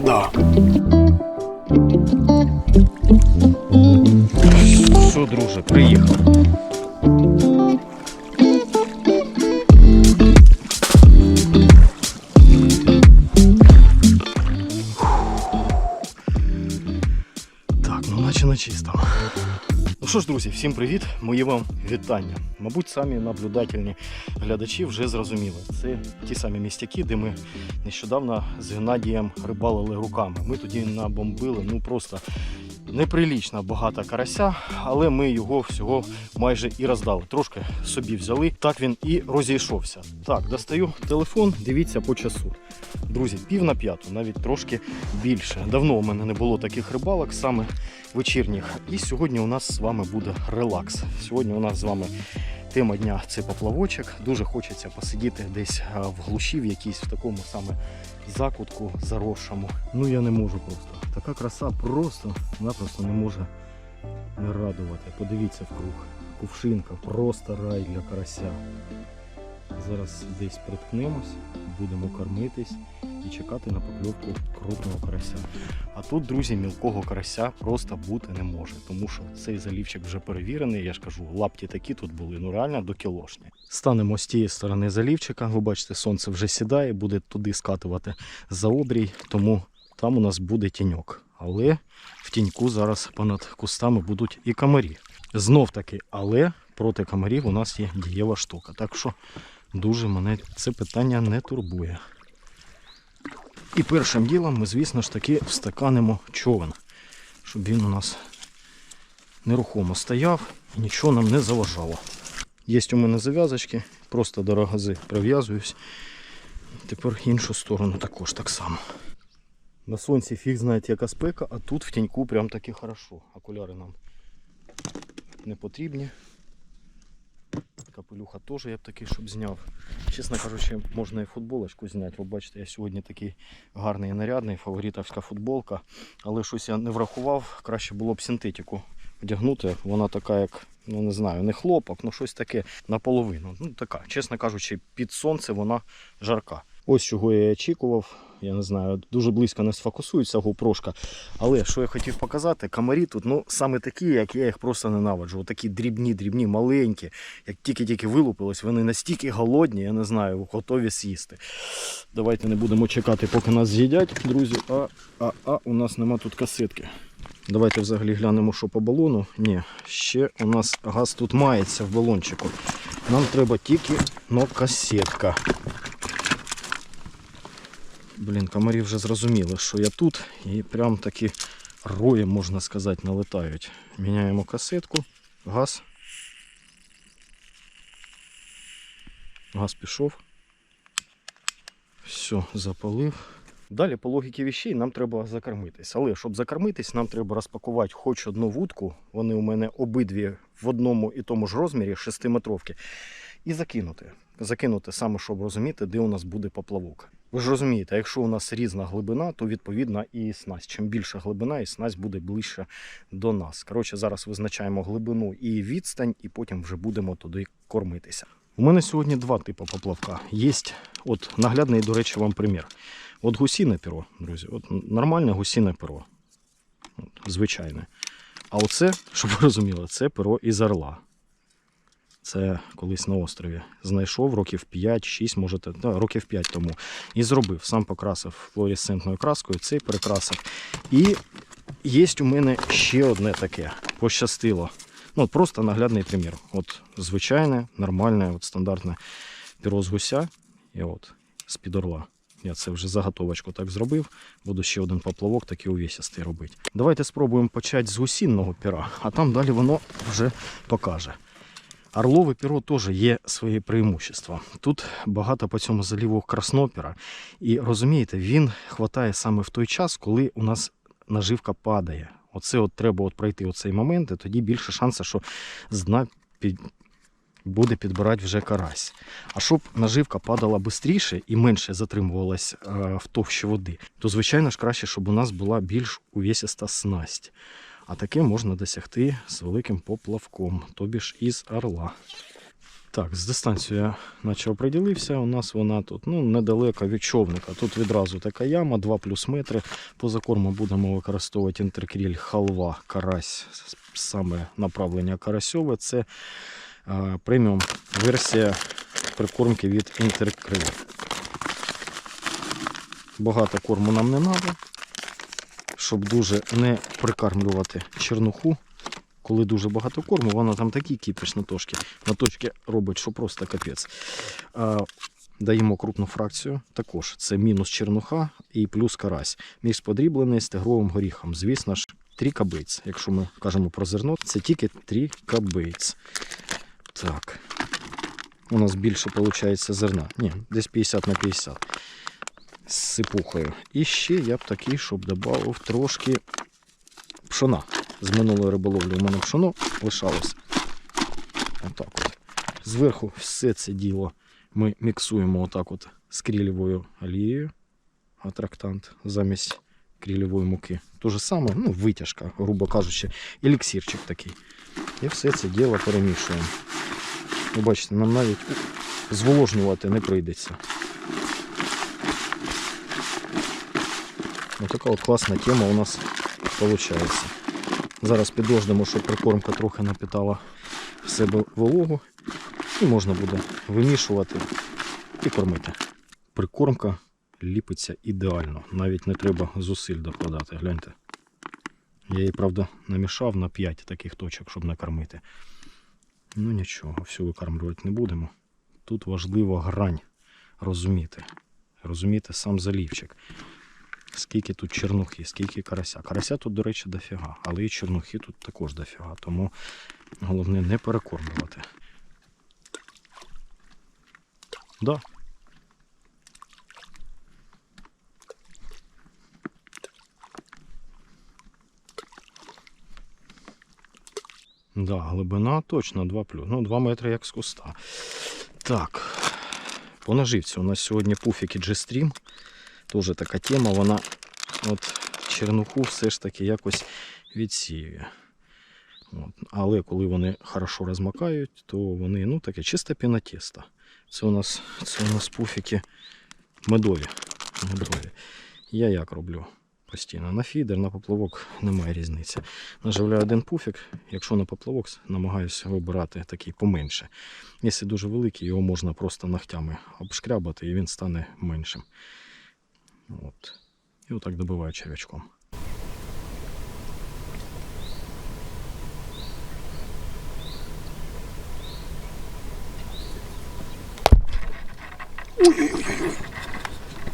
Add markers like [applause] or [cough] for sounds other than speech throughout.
Ні. Що, друже, приїхав. Всім привіт, мої вам вітання. Мабуть, самі наблюдательні глядачі вже зрозуміли. Це ті самі містяки, де ми нещодавно з Геннадієм рибалили руками. Ми тоді набомбили, ну просто неприлічно багато карася, але ми його всього майже і роздали. Трошки собі взяли. Так він і розійшовся. Так, достаю телефон, дивіться по часу. Друзі, пів на п'яту, навіть трошки більше. Давно у мене не було таких рибалок, саме вечірніх. І сьогодні у нас з вами буде релакс. Сьогодні у нас з вами тема дня це поплавочок. Дуже хочеться посидіти десь в глуші, в якійсь в такому саме закутку заросшому. Ну я не можу просто. Така краса просто-напросто не може не радувати. Подивіться вкруг. Кувшинка, просто рай для карася. Зараз десь приткнемось, будемо кормитись і чекати на покльовку крупного карася. А тут, друзі, мілкого карася просто бути не може, тому що цей залівчик вже перевірений. Я ж кажу, лапті такі тут були, ну реально до кілошні. Станемо з тієї сторони залівчика. Ви бачите, сонце вже сідає, буде туди скатувати за обрій, тому там у нас буде тіньок. Але в тіньку зараз понад кустами будуть і комарі. Знов таки, але проти комарів у нас є дієва штука. Так що дуже мене це питання не турбує. І першим ділом ми, звісно ж таки, встаканимо човен, щоб він у нас нерухомо стояв і нічого нам не заважало. Є у мене зав'язочки, просто до рогази прив'язуюсь. Тепер іншу сторону також так само. На сонці фіг знає яка спека, а тут в тіньку прям таки хорошо. Окуляри нам не потрібні. Капелюха теж я б такий, щоб зняв. Чесно кажучи, можна і футболочку зняти. Ви бачите, я сьогодні такий гарний і нарядний, фаворитовська футболка. Але щось я не врахував, краще було б синтетику одягнути. Вона така, як, ну не знаю, не хлопок, ну щось таке наполовину. Ну така, чесно кажучи, під сонце вона жарка. Ось чого я очікував. Я не знаю, дуже близько не сфокусується гупрошка. Але що я хотів показати, комарі тут ну, саме такі, як я їх просто ненавиджу. Такі дрібні, дрібні, маленькі. Як тільки-тільки вилупились, вони настільки голодні, я не знаю, готові з'їсти. Давайте не будемо чекати, поки нас з'їдять, друзі. А, а, а у нас нема тут касетки. Давайте взагалі глянемо, що по балону. Ні, ще у нас газ тут мається в балончику. Нам треба тільки но касетка. Блін, комарі вже зрозуміли, що я тут і прям таки роєм, можна сказати, налетають. Міняємо касетку, газ. Газ пішов. Все, запалив. Далі, по логіки вещей, нам треба закормитись. Але щоб закормитись, нам треба розпакувати хоч одну вудку. Вони у мене обидві в одному і тому ж розмірі 6-метровки. І закинути. Закинути саме, щоб розуміти, де у нас буде поплавок. Ви ж розумієте, якщо у нас різна глибина, то відповідно і снасть. Чим більша глибина, і снасть буде ближче до нас. Коротше, зараз визначаємо глибину і відстань, і потім вже будемо туди кормитися. У мене сьогодні два типи поплавка. Є от наглядний, до речі, вам примір. От гусіне перо, друзі, от нормальне гусіне перо. От, звичайне. А оце, щоб ви розуміли, це перо із орла. Це колись на острові знайшов років 5-6, можете, да, років 5 тому. І зробив. Сам покрасив флуоресцентною краскою, цей перекрасив. І є у мене ще одне таке. Пощастило. Ну, просто наглядний примір. От звичайне, нормальне, от стандартне перо з гуся. І от з-під орла. Я це вже заготовочку так зробив. Буду ще один поплавок такий увесістий робити. Давайте спробуємо почати з гусінного пера, а там далі воно вже покаже. Орлове перо теж є свої преимущества. Тут багато по цьому заліву краснопера. І розумієте, він хватає саме в той час, коли у нас наживка падає. Оце от треба от пройти оцей момент, і тоді більше шансу, що з дна під... буде підбирати вже карась. А щоб наживка падала швидше і менше затримувалась е, в товщі води, то звичайно ж краще, щоб у нас була більш увесиста снасть. А таке можна досягти з великим поплавком, тобі ж із орла. Так, з дистанцією я наче оприділився. У нас вона тут ну, недалеко від човника. Тут відразу така яма, 2 плюс метри. Поза корму будемо використовувати інтеркріль халва карась. Саме направлення карасьове. Це е, преміум версія прикормки від інтеркриль. Багато корму нам не треба, щоб дуже не прикармлювати чернуху. Коли дуже багато корму, вона там такий кипиш на точки. На точки робить, що просто капець. Даємо крупну фракцію. Також це мінус чернуха і плюс карась. Між подріблений з тигровим горіхом. Звісно ж, трікабиць. Якщо ми кажемо про зерно, це тільки трікабиць. Так. У нас більше виходить зерна. Ні, десь 50 на 50 з сипухою. І ще я б такий, щоб додав трошки пшона. З минулої риболовлі у мене пшоно лишалось. Отак от. Зверху все це діло ми міксуємо отак от з крілєвою олією. Атрактант замість крілєвої муки. То же саме, ну, витяжка, грубо кажучи, еліксирчик такий. І все це діло перемішуємо. Ви бачите, нам навіть зволожнювати не прийдеться. Ось така от класна тема у нас виходить. Зараз підождемо, щоб прикормка трохи напитала в себе вологу. І можна буде вимішувати і кормити. Прикормка ліпиться ідеально. Навіть не треба зусиль докладати. Гляньте. Я її, правда, намішав на 5 таких точок, щоб накормити. Ну нічого, всю викармлювати не будемо. Тут важлива грань розуміти. Розуміти сам залівчик. Скільки тут чернухи, скільки карася. Карася тут, до речі, дофіга, але і чернухи тут також дофіга. Тому головне не перекормлювати. Да. Да, глибина точно 2 плюс. Ну, 2 метри як з куста. Так. По наживці у нас сьогодні пуфіки G-Stream. Теж така тема, вона от чернуху все ж таки якось відсіює. От. Але коли вони хорошо розмакають, то вони ну, таке чисте пінотісто. Це у нас, це у нас пуфіки медові. медові. Я як роблю постійно? На фідер, на поплавок немає різниці. Наживляю один пуфік, якщо на поплавок, намагаюся вибирати такий поменше. Якщо дуже великий, його можна просто ногтями обшкрябати і він стане меншим. От. І отак добиваю черв'ячком.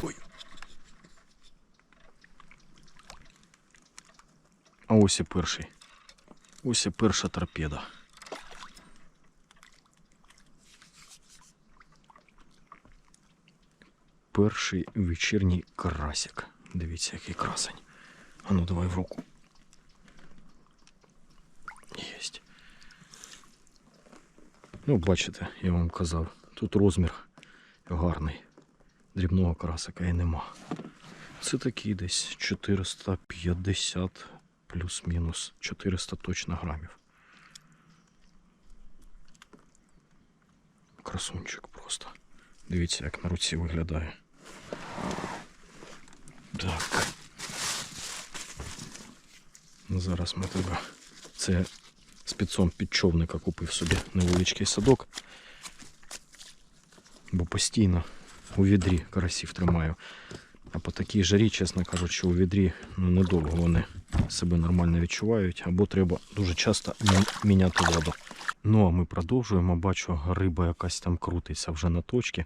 Ой. А ось і перший. Ось і перша торпеда. Перший вечірній карасик. Дивіться, який красень. А ну давай в руку. Єсть. Ну, бачите, я вам казав, тут розмір гарний. Дрібного карасика і нема. Це такий десь 450 плюс-мінус 400 точно грамів. Красунчик просто. Дивіться, як на руці виглядає. Так. Ну, Зараз ми тебе. Це спецом під човника купив собі невеличкий садок. Бо постійно у відрі карасів тримаю. А по такій жарі, чесно кажучи, у відрі ну, недовго вони себе нормально відчувають, або треба дуже часто міняти воду. Ну а ми продовжуємо. Бачу, риба якась там крутиться вже на точці,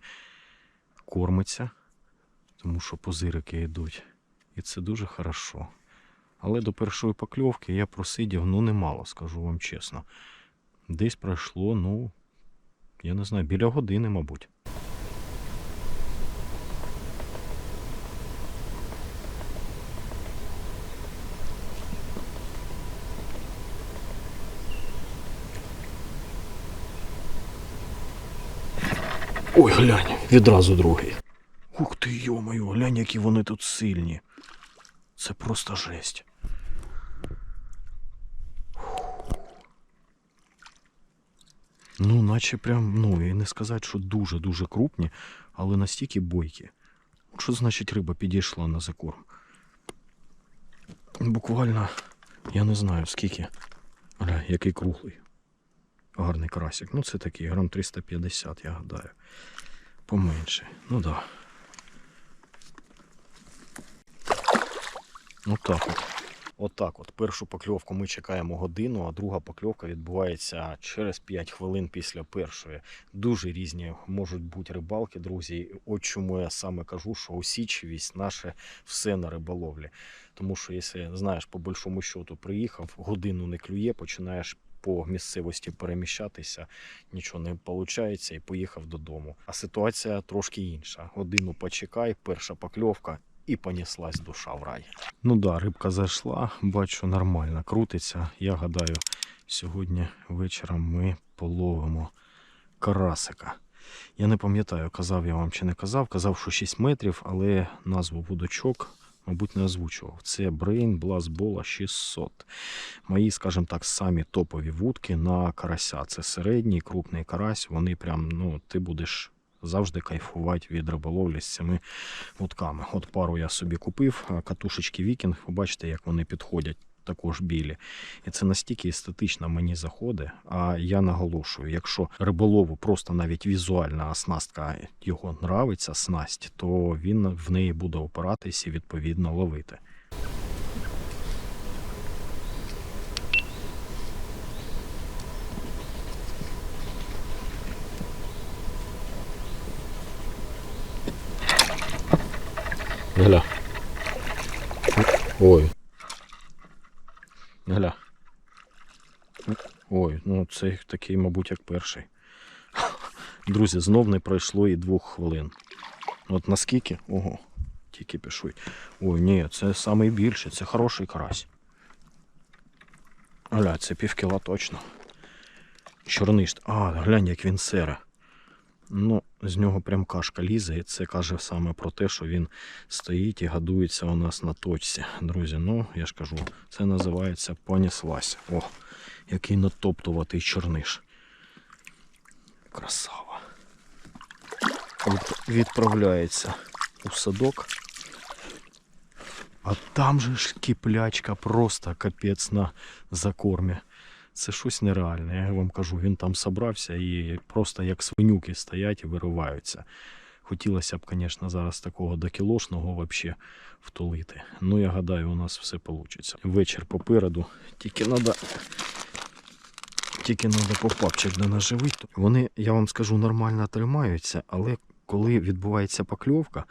кормиться, тому що позирики йдуть. І це дуже хорошо. Але до першої покльовки я просидів ну немало, скажу вам чесно. Десь пройшло, ну, я не знаю, біля години, мабуть. Ой, глянь, відразу другий. Ух ти, йо-моє, глянь, які вони тут сильні. Це просто жесть. Ну, наче прям, ну, і не сказати, що дуже-дуже крупні, але настільки бойкі. Що значить риба підійшла на закорм? Буквально, я не знаю скільки. Гля, який круглий. Гарний карасик. Ну, це такий, грам 350, я гадаю. Поменше. Ну так. Да. Отак от. Отак от. Першу покльовку ми чекаємо годину, а друга покльовка відбувається через 5 хвилин після першої. Дуже різні можуть бути рибалки, друзі. От чому я саме кажу, що усічивість наше все на риболовлі. Тому що, якщо знаєш, по большому счету приїхав, годину не клює, починаєш по місцевості переміщатися, нічого не виходить і поїхав додому. А ситуація трошки інша. Годину почекай, перша покльовка і понеслась душа в рай. Ну да, рибка зайшла, бачу, нормально крутиться. Я гадаю, сьогодні вечором ми половимо карасика. Я не пам'ятаю, казав я вам чи не казав. Казав, що 6 метрів, але назву вудочок, мабуть, не озвучував. Це Brain Blast Bola 600. Мої, скажімо так, самі топові вудки на карася. Це середній, крупний карась. Вони прям, ну, ти будеш завжди кайфувати від риболовлі з цими вудками. От пару я собі купив, катушечки Вікінг. Ви бачите, як вони підходять. Також білі. І це настільки естетично мені заходить. А я наголошую, якщо риболову просто навіть візуальна оснастка його нравиться, снасть, то він в неї буде опиратись і відповідно ловити. Гля. Ой. Гля. Ой, ну це такий, мабуть, як перший. Друзі, знов не пройшло і двох хвилин. От наскільки? Ого, тільки пішли. Ой, ні, це найбільший, це хороший карась. Гля, це пів кіла точно. Чорниш. А, глянь, як він сере. Ну, з нього прям кашка лізе, і це каже саме про те, що він стоїть і гадується у нас на точці. Друзі, ну я ж кажу, це називається поніслась. О, який натоптуватий чорниш. Красава. Від, відправляється у садок. А там же ж киплячка просто капець на закормі. Це щось нереальне, я вам кажу. Він там собрався і просто як свинюки стоять і вириваються. Хотілося б, звісно, зараз такого докілошного вообще втулити. Ну, я гадаю, у нас все вийде. Вечір попереду. Тільки треба. Тільки треба попапчик да наживити. Вони, я вам скажу, нормально тримаються, але коли відбувається покльовка,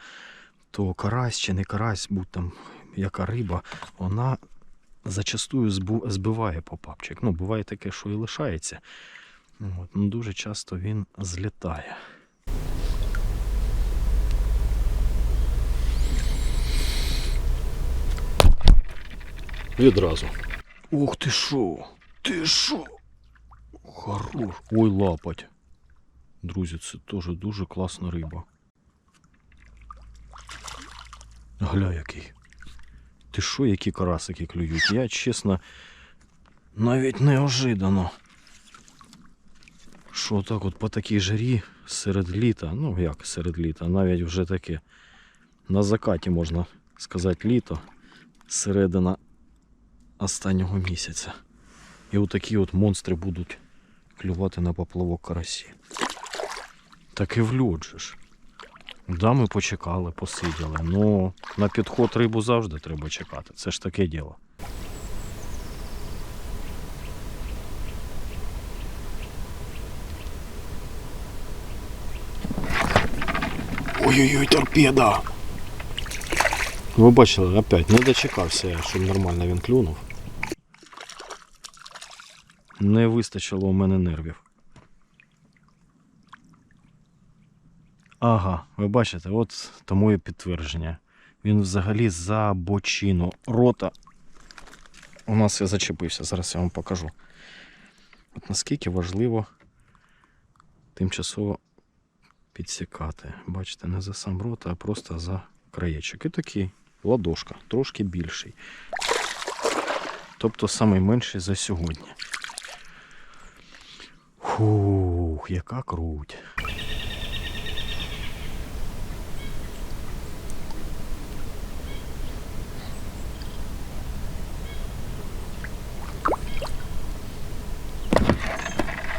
то карась чи не карась, будь там яка риба, вона зачастую збиває попапчик. Ну, буває таке, що і лишається. От, ну, дуже часто він злітає. Відразу. Ух ти що? Ти що? Хорош. Ой, лапать. Друзі, це теж дуже класна риба. Гля який. Ти що, які карасики клюють? Я, чесно, навіть неожиданно. Що так от по такій жарі серед літа, ну як серед літа, навіть вже таке на закаті можна сказати літо, середина останнього місяця. І отакі от монстри будуть клювати на поплавок карасі. Так і в же. Да, ми почекали, посиділи. Ну, на підход рибу завжди треба чекати. Це ж таке діло. Ой-ой-ой, торпеда! Ви бачили, опять не дочекався, я, щоб нормально він клюнув. Не вистачило у мене нервів. Ага, ви бачите, от тому і підтвердження. Він взагалі за бочину рота. У нас я зачепився, зараз я вам покажу. От наскільки важливо тимчасово підсікати. Бачите, не за сам рот, а просто за краєчок. І такий ладошка, трошки більший. Тобто найменший за сьогодні. Фух, яка круть.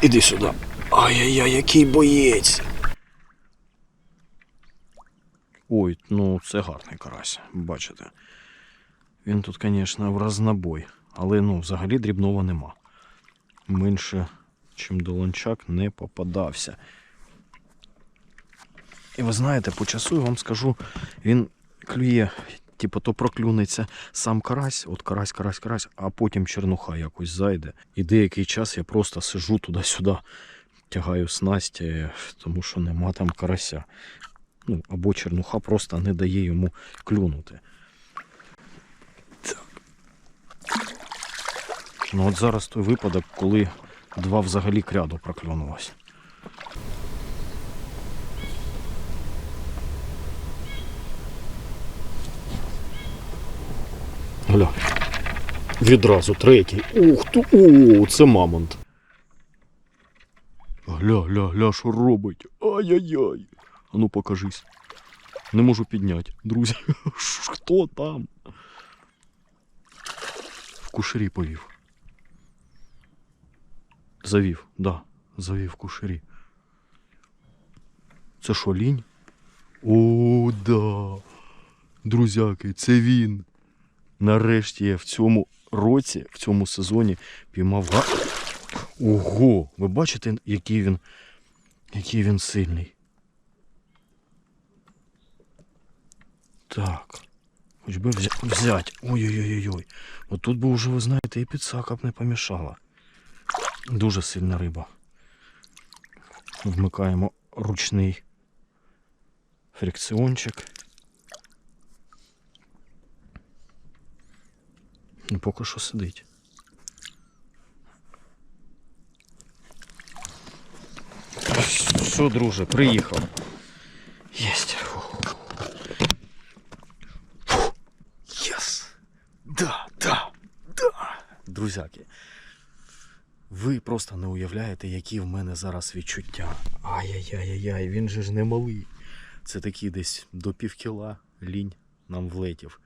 Іди сюди. Ай-яй-яй, який боєць. Ой, ну це гарний карась, бачите. Він тут, звісно, в разнобой, але ну, взагалі дрібного нема. Менше, чим долончак, не попадався. І ви знаєте, по часу я вам скажу, він клює, типу, то проклюнеться сам карась, от карась, карась, карась, а потім чернуха якось зайде. І деякий час я просто сижу туди-сюди, тягаю снасть, е, тому що нема там карася. Ну, або чернуха просто не дає йому клюнути. Ну от зараз той випадок, коли два взагалі кряду проклюнулось. Гля. Відразу третій. Ух ти, о, це мамонт. Гля, гля, гля, що робить? Ай-яй-яй. А ну покажись. Не можу підняти. Друзі, [laughs] хто там? В кушері повів. Завів, да, завів в кушері. Це що, лінь? О, да. Друзяки, це він. Нарешті я в цьому році, в цьому сезоні піймав га. Ого! Ви бачите, який він, який він сильний. Так. Хоч би взя- взять. Ой-ой-ой-ой. От тут би вже, ви знаєте, і підсака б не помішала. Дуже сильна риба. Вмикаємо ручний фрикціончик. Ну, поки що сидить. Що, друже, приїхав. Есть. Єс. Да, да, да. Друзяки. Ви просто не уявляєте, які в мене зараз відчуття. Ай-яй-яй-яй, він же ж не малий. Це такий десь до півкіла лінь нам влетів.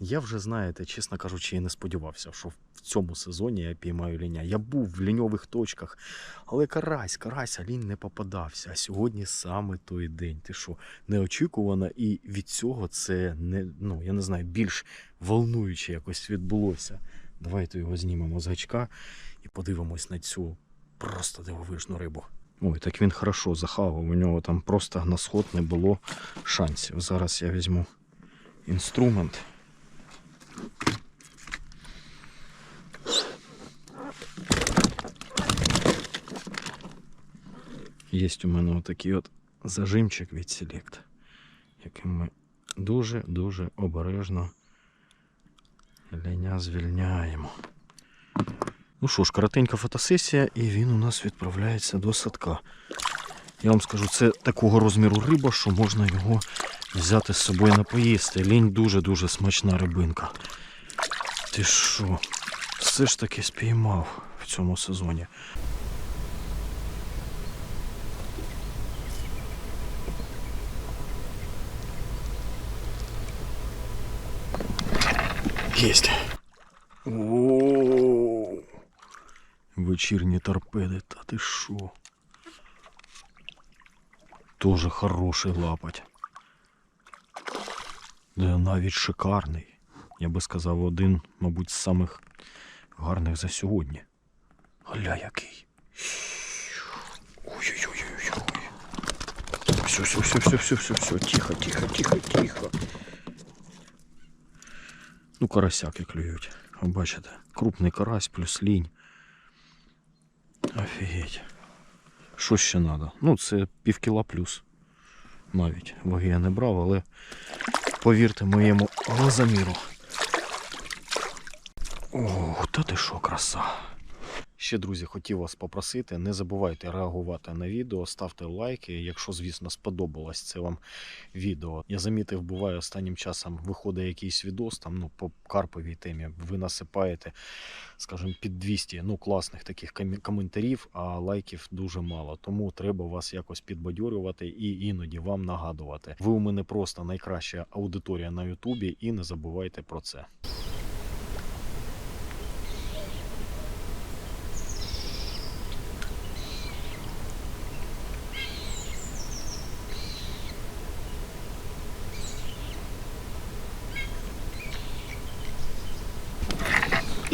Я вже, знаєте, чесно кажучи, і не сподівався, що в цьому сезоні я піймаю ліня. Я був в ліньових точках, але карась, карась, а лінь не попадався. А сьогодні саме той день. Ти що, неочікувано, і від цього це не, ну, я не знаю, більш волнуюче якось відбулося. Давайте його знімемо з гачка і подивимось на цю просто дивовижну рибу. Ой, так він хорошо захавав. У нього там просто на сход не було шансів. Зараз я візьму інструмент. Є у мене отакий от зажимчик від Select, яким ми дуже-дуже обережно леня звільняємо. Ну що ж, коротенька фотосесія, і він у нас відправляється до садка. Я вам скажу, це такого розміру риба, що можна його взяти з собою на поїсти. Лінь дуже-дуже смачна рибинка. Ти що? Все ж таки спіймав в цьому сезоні. Есть. О, вечірні торпеди, та ти шо? Тоже хороший лапать. Да навіть шикарний. Я би сказав, один, мабуть, з самих гарних за сьогодні. Гля який. Ой-ой-ой-ой-ой. Все, все, все, все, все, все, все. Тихо, тихо, тихо, тихо. Ну, карасяки клюють. Ви Бачите, крупний карась плюс лінь. Офігеть. Що ще треба? Ну, це півкіла плюс. Навіть ваги я не брав, але повірте моєму глазоміру. Ух, та ти що, краса. Ще, друзі, хотів вас попросити, не забувайте реагувати на відео, ставте лайки, якщо, звісно, сподобалось це вам відео. Я замітив, буває останнім часом виходить якийсь відос там, ну, по карповій темі. Ви насипаєте, скажімо, під 200 ну, класних таких коментарів, а лайків дуже мало. Тому треба вас якось підбадьорювати і іноді вам нагадувати. Ви у мене просто найкраща аудиторія на Ютубі, і не забувайте про це.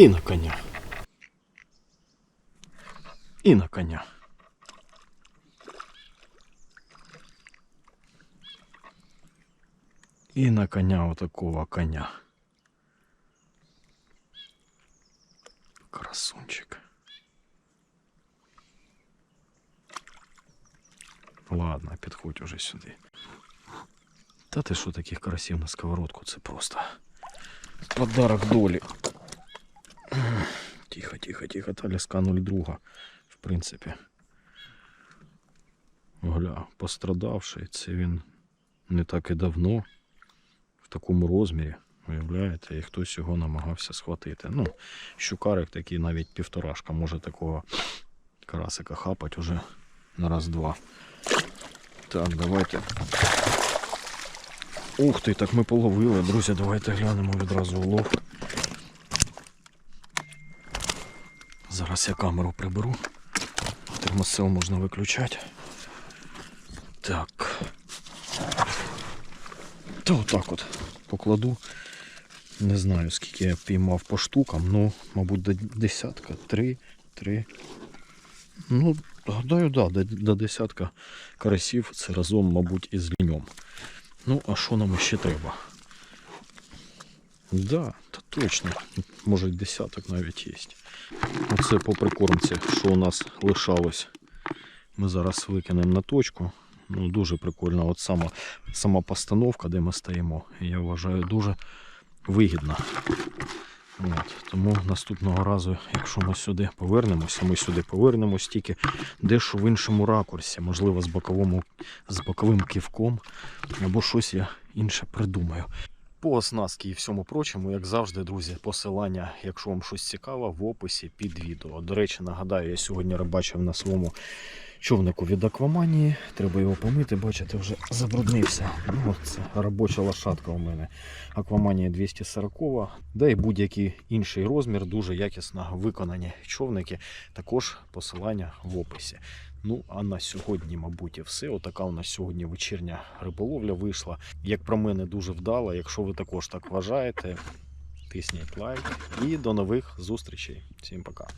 І на коня. І на коня. І на коня отакого коня. Красунчик. Ладно, підходь уже сюди. Та ти що таких карасів на сковородку? Це просто подарок долі. Тихо, тихо, тихо. Та ляска 02, в принципі. Гля, пострадавший, це він не так і давно, в такому розмірі, уявляєте, і хтось його намагався схватити. Ну, щукарик такий навіть півторашка може такого карасика хапать уже на раз-два. Так, давайте. Ух ти, так ми половили, друзі, давайте глянемо відразу улов. Зараз я камеру приберу. Термосел можна виключати. Так. Та отак от покладу. Не знаю, скільки я піймав по штукам, ну, мабуть, до десятка, три, три. Ну, гадаю, да, до, десятка карасів це разом, мабуть, із ліньом. Ну, а що нам ще треба? Да, точно. Може, десяток навіть є. Оце по прикормці, що у нас лишалось. Ми зараз викинемо на точку. Ну, дуже прикольно. От сама, сама постановка, де ми стоїмо, я вважаю, дуже вигідна. От. Тому наступного разу, якщо ми сюди повернемося, ми сюди повернемось тільки дещо в іншому ракурсі, можливо, з, боковому, з боковим кивком, або щось я інше придумаю. По оснастці і всьому прочому, як завжди, друзі, посилання, якщо вам щось цікаво, в описі під відео. До речі, нагадаю, я сьогодні рибачив на своєму човнику від Акваманії. Треба його помити, бачите, вже забруднився. Ну, це робоча лошадка у мене. Акваманія 240, да і будь-який інший розмір, дуже якісно виконані човники. Також посилання в описі. Ну, а на сьогодні, мабуть, і все. Отака у нас сьогодні вечірня риболовля вийшла. Як про мене, дуже вдала. Якщо ви також так вважаєте, тисніть лайк. І до нових зустрічей. Всім пока.